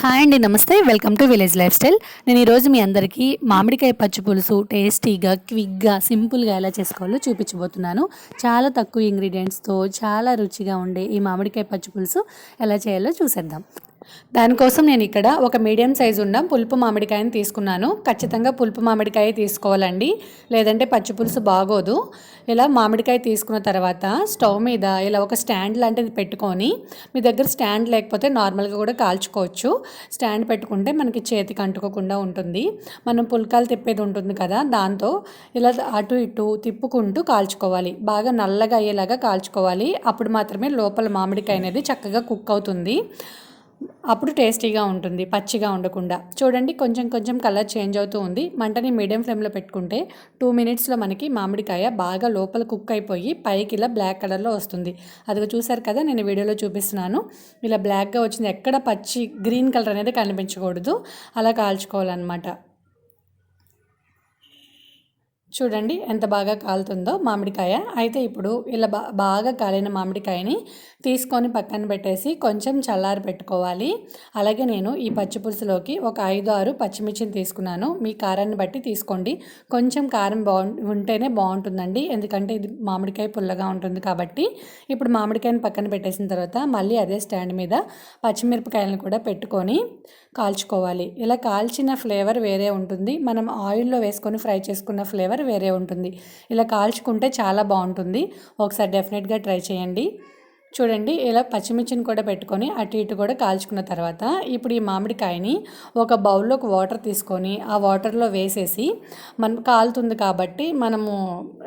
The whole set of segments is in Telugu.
హాయ్ అండి నమస్తే. Welcome to village lifestyle. నేను ఈరోజు మీ అందరికీ మామిడికాయ పచ్చి పులుసు టేస్టీగా క్విక్గా సింపుల్గా ఎలా చేసుకోవాలో చూపించబోతున్నాను. చాలా తక్కువ ఇంగ్రీడియంట్స్తో చాలా రుచిగా ఉండే ఈ మామిడికాయ పచ్చి పులుసు ఎలా చేయాలో చూసేద్దాం. దానికోసం నేను ఇక్కడ ఒక మీడియం సైజు ఉన్న పులుపు మామిడికాయని తీసుకున్నాను. ఖచ్చితంగా పులుపు మామిడికాయ తీసుకోవాలండి. లేదంటే పచ్చి పులుసు బాగోదు. ఇలా మామిడికాయ తీసుకున్న తర్వాత స్టవ్ మీద ఇలా ఒక స్టాండ్ లాంటిది పెట్టుకొని మీ దగ్గర స్టాండ్ లేకపోతే నార్మల్గా కూడా కాల్చుకోవచ్చు. స్టాండ్ పెట్టుకుంటే మనకి చేతికి అంటుకోకుండా ఉంటుంది. మనం పుల్కాలు తిప్పేది ఉంటుంది కదా దాంతో ఇలా అటు ఇటు తిప్పుకుంటూ కాల్చుకోవాలి. బాగా నల్లగా అయ్యేలాగా కాల్చుకోవాలి. అప్పుడు మాత్రమే లోపల మామిడికాయ అనేది చక్కగా కుక్ అవుతుంది. అప్పుడు టేస్టీగా ఉంటుంది పచ్చిగా ఉండకుండా. చూడండి కొంచెం కొంచెం కలర్ చేంజ్ అవుతూ ఉంది. మంటని మీడియం ఫ్లేమ్లో పెట్టుకుంటే టూ మినిట్స్లో మనకి మామిడికాయ బాగా లోపల కుక్ అయిపోయి పైకి ఇలా బ్లాక్ కలర్లో వస్తుంది. అది చూసారు కదా నేను వీడియోలో చూపిస్తున్నాను. ఇలా బ్లాక్గా వచ్చింది ఎక్కడ పచ్చి గ్రీన్ కలర్ అనేది కనిపించకూడదు. అలా కాల్చుకోవాలన్నమాట. చూడండి ఎంత బాగా కాలుతుందో మామిడికాయ. అయితే ఇప్పుడు ఇలా బా బాగా కాలిన మామిడికాయని తీసుకొని పక్కన పెట్టేసి కొంచెం చల్లారి పెట్టుకోవాలి. అలాగే నేను ఈ పచ్చి పులుసులోకి ఒక ఐదు ఆరు పచ్చిమిర్చిని తీసుకున్నాను. మీ కారాన్ని బట్టి తీసుకోండి. కొంచెం కారం బాగు ఉంటేనే బాగుంటుందండి. ఎందుకంటే ఇది మామిడికాయ పుల్లగా ఉంటుంది కాబట్టి. ఇప్పుడు మామిడికాయని పక్కన పెట్టేసిన తర్వాత మళ్ళీ అదే స్టాండ్ మీద పచ్చిమిరపకాయలను కూడా పెట్టుకొని కాల్చుకోవాలి. ఇలా కాల్చిన ఫ్లేవర్ వేరే ఉంటుంది. మనం ఆయిల్లో వేసుకొని ఫ్రై చేసుకున్న ఫ్లేవర్ వేరే ఉంటుంది. ఇలా కాల్చుకుంటే చాలా బాగుంటుంది. ఒకసారి డెఫినెట్గా ట్రై చేయండి. చూడండి ఇలా పచ్చిమిర్చిని కూడా పెట్టుకొని అటు ఇటు కూడా కాల్చుకున్న తర్వాత ఇప్పుడు ఈ మామిడికాయని ఒక బౌల్లోకి వాటర్ తీసుకొని ఆ వాటర్లో వేసేసి మనం కాలుతుంది కాబట్టి మనము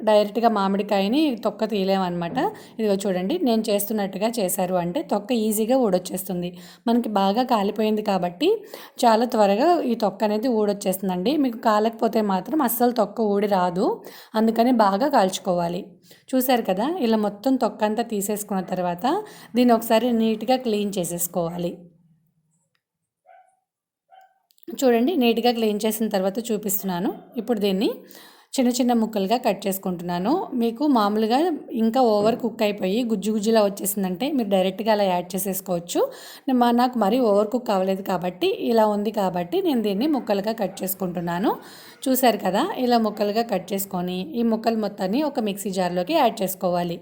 డైరెక్ట్గా మామిడికాయని తొక్క తీయలేమన్నమాట. ఇదిగో చూడండి నేను చేస్తున్నట్టుగా చేశారు అంటే తొక్క ఈజీగా ఊడొచ్చేస్తుంది. మనకి బాగా కాలిపోయింది కాబట్టి చాలా త్వరగా ఈ తొక్క అనేది ఊడొచ్చేస్తుందండి. మీకు కాలకపోతే మాత్రం అస్సలు తొక్క ఊడి రాదు. అందుకని బాగా కాల్చుకోవాలి. చూశారు కదా ఇలా మొత్తం తొక్క అంతా తీసేసుకున్న తర్వాత తర్వాత దీన్ని ఒకసారి నీట్గా క్లీన్ చేసేసుకోవాలి. చూడండి నీట్గా క్లీన్ చేసిన తర్వాత చూపిస్తున్నాను. ఇప్పుడు దీన్ని చిన్న చిన్న ముక్కలుగా కట్ చేసుకుంటున్నాను. మీకు మామూలుగా ఇంకా ఓవర్ కుక్ అయిపోయి గుజ్జు గుజ్జులా వచ్చేసిందంటే మీరు డైరెక్ట్గా అలా యాడ్ చేసేసుకోవచ్చు. మా నాకు మరీ ఓవర్ కుక్ అవ్వలేదు కాబట్టి ఇలా ఉంది కాబట్టి నేను దీన్ని ముక్కలుగా కట్ చేసుకుంటున్నాను. చూశారు కదా ఇలా ముక్కలుగా కట్ చేసుకొని ఈ ముక్కలు మొత్తాన్ని ఒక మిక్సీ జార్లోకి యాడ్ చేసుకోవాలి.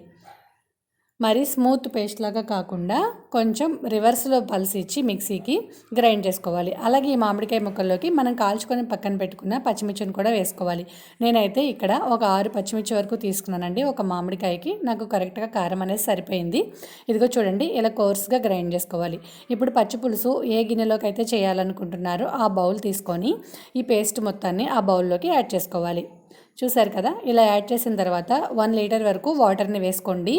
మరి స్మూత్ పేస్ట్ లాగా కాకుండా కొంచెం రివర్స్లో పల్స్ ఇచ్చి మిక్సీకి గ్రైండ్ చేసుకోవాలి. అలాగే ఈ మామిడికాయ ముక్కల్లోకి మనం కాల్చుకొని పక్కన పెట్టుకున్న పచ్చిమిర్చిని కూడా వేసుకోవాలి. నేనైతే ఇక్కడ ఒక ఆరు పచ్చిమిర్చి వరకు తీసుకున్నానండి. ఒక మామిడికాయకి నాకు కరెక్ట్గా కారం అనేది సరిపోయింది. ఇదిగో చూడండి ఇలా కోర్స్గా గ్రైండ్ చేసుకోవాలి. ఇప్పుడు పచ్చి పులుసు ఏ గిన్నెలోకి అయితే చేయాలనుకుంటున్నారో ఆ బౌల్ తీసుకొని ఈ పేస్ట్ మొత్తాన్ని ఆ బౌల్లోకి యాడ్ చేసుకోవాలి. చూసారు కదా ఇలా యాడ్ చేసిన తర్వాత వన్ లీటర్ వరకు వాటర్ని వేసుకోండి.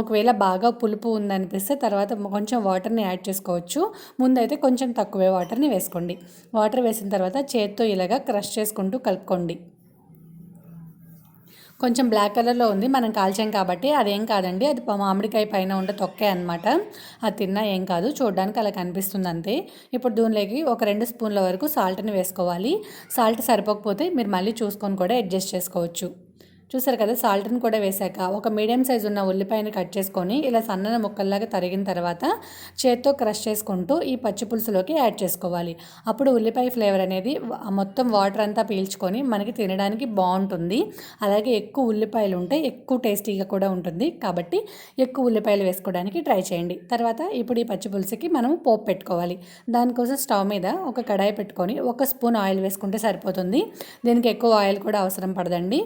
ఒకవేళ బాగా పులుపు ఉందనిపిస్తే తర్వాత కొంచెం వాటర్ని యాడ్ చేసుకోవచ్చు. ముందైతే కొంచెం తక్కువే వాటర్ని వేసుకోండి. వాటర్ వేసిన తర్వాత చేత్తో ఇలాగా క్రష్ చేసుకుంటూ కలుపుకోండి. కొంచెం బ్లాక్ కలర్లో ఉంది మనం కాల్చాం కాబట్టి అదేం కాదండి అది మామిడికాయ పైన ఉండే తొక్కే అనమాట అది తిన్నా ఏం కాదు చూడడానికి అలా కనిపిస్తుంది అంతే. ఇప్పుడు దీనిలోకి ఒక రెండు స్పూన్ల వరకు సాల్ట్ని వేసుకోవాలి. సాల్ట్ సరిపోకపోతే మీరు మళ్ళీ చూసుకొని కూడా అడ్జస్ట్ చేసుకోవచ్చు. చూసారు కదా సాల్ట్ని కూడా వేశాక ఒక మీడియం సైజు ఉన్న ఉల్లిపాయని కట్ చేసుకొని ఇలా సన్నని ముక్కల్లాగా తరిగిన తర్వాత చేత్తో క్రష్ చేసుకుంటూ ఈ పచ్చి పులుసులోకి యాడ్ చేసుకోవాలి. అప్పుడు ఉల్లిపాయ ఫ్లేవర్ అనేది మొత్తం వాటర్ అంతా పీల్చుకొని మనకి తినడానికి బాగుంటుంది. అలాగే ఎక్కువ ఉల్లిపాయలు ఉంటే ఎక్కువ టేస్టీగా కూడా ఉంటుంది. కాబట్టి ఎక్కువ ఉల్లిపాయలు వేసుకోవడానికి ట్రై చేయండి. తర్వాత ఇప్పుడు ఈ పచ్చి పులుసుకి మనం పోపు పెట్టుకోవాలి. దానికోసం స్టవ్ మీద ఒక కడాయి పెట్టుకొని ఒక స్పూన్ ఆయిల్ వేసుకుంటే సరిపోతుంది. దీనికి ఎక్కువ ఆయిల్ కూడా అవసరం పడదండి.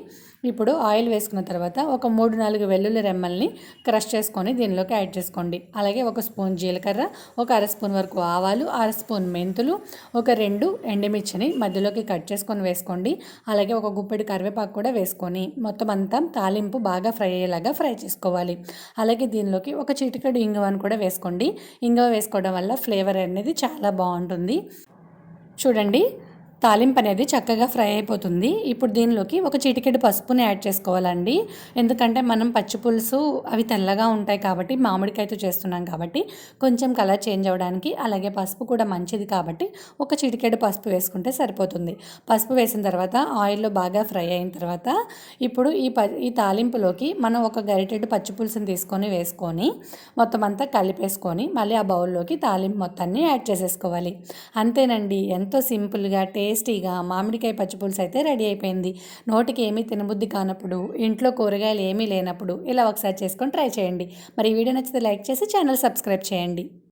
ఇప్పుడు ఆయిల్ వేసుకున్న తర్వాత ఒక మూడు నాలుగు వెల్లుల్లి రెమ్మల్ని క్రష్ చేసుకొని దీనిలోకి యాడ్ చేసుకోండి. అలాగే ఒక స్పూన్ జీలకర్ర ఒక అర స్పూన్ వరకు ఆవాలు అర స్పూన్ మెంతులు ఒక రెండు ఎండుమిర్చిని మధ్యలోకి కట్ చేసుకొని వేసుకోండి. అలాగే ఒక గుప్పెడు కరివేపాకు కూడా వేసుకొని మొత్తం అంతా తాలింపు బాగా ఫ్రై అయ్యేలాగా ఫ్రై చేసుకోవాలి. అలాగే దీనిలోకి ఒక చిటికెడు ఇంగువను కూడా వేసుకోండి. ఇంగువ వేసుకోవడం వల్ల ఫ్లేవర్ అనేది చాలా బాగుంటుంది. చూడండి తాలింపు అనేది చక్కగా ఫ్రై అయిపోతుంది. ఇప్పుడు దీనిలోకి ఒక చిటికెడు పసుపుని యాడ్ చేసుకోవాలండి. ఎందుకంటే మనం పచ్చి పులుసు అవి తెల్లగా ఉంటాయి కాబట్టి మామిడికాయతో చేస్తున్నాం కాబట్టి కొంచెం కలర్ చేంజ్ అవ్వడానికి అలాగే పసుపు కూడా మంచిది కాబట్టి ఒక చిటికెడు పసుపు వేసుకుంటే సరిపోతుంది. పసుపు వేసిన తర్వాత ఆయిల్లో బాగా ఫ్రై అయిన తర్వాత ఇప్పుడు ఈ ప ఈ తాలింపులోకి మనం ఒక గరిటెడు పచ్చి పులుసుని తీసుకొని వేసుకొని మొత్తం అంతా కలిపేసుకొని మళ్ళీ ఆ బౌల్లోకి తాలింపు మొత్తాన్ని యాడ్ చేసేసుకోవాలి. అంతేనండి. ఎంతో సింపుల్గా టేస్టీగా మామిడికాయ పచ్చిపులుసు అయితే రెడీ అయిపోయింది. నోటికి ఏమీ తినబుద్ధి కానప్పుడు ఇంట్లో కూరగాయలు ఏమీ లేనప్పుడు ఇలా ఒకసారి చేసుకొని ట్రై చేయండి. మరి వీడియో నచ్చితే లైక్ చేసి ఛానల్ సబ్స్క్రైబ్ చేయండి.